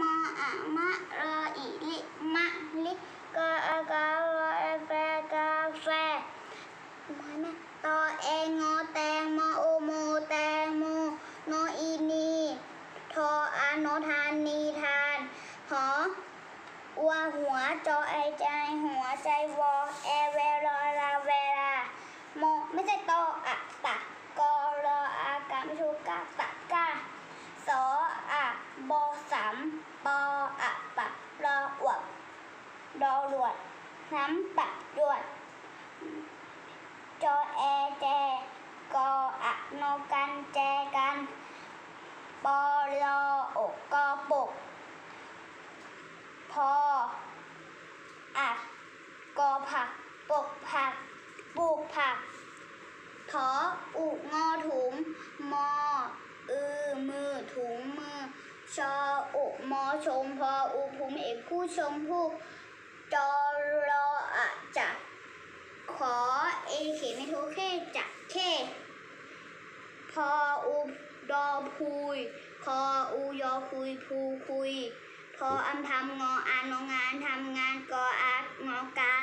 มออะมะรออีลิมะลิกออากาวอแฟกาแฟมาแม่ตอเองงอแตงมอโอโมแตงโมโนอีนีทออาโนทานนีทานหออัวหัวจอไอใจหัวใจวอแอเวลอลาเวลาโมไม่ใช่ตออะตะกอรออากาไม่ถูกกาตะกา สออะบอสามปออะปะรออวบดอหล วด น้ำปะดวด จอแอแจกออะโนกันแจกัน ปอลออกกอปก พออะกกอผัก ปกผัก ปลูกผักถออุงอถุง มอ อือ มือ ถุงมือ ชอ อุ มอ ชม พอ อุภูมิเอกผู้ชมผู้ จอรออะจักขอเอเขไม่โทแค่จักแค่พออุดอพุยพออุยอคุยภูคุย พออันทำงออานงงานทำงานกออางอการ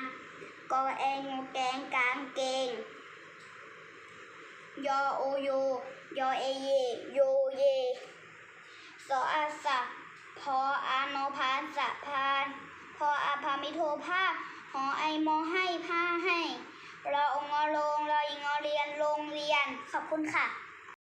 กอแองงอแกงกางเกงยอโอโยยอเอเยโยเยสออาสะพออาโนพานสะพาน พิโทผ้าหอไอมอให้ผ้าให้รอองอลงรออิงอเรียนโรงเรียน ขอบคุณค่ะ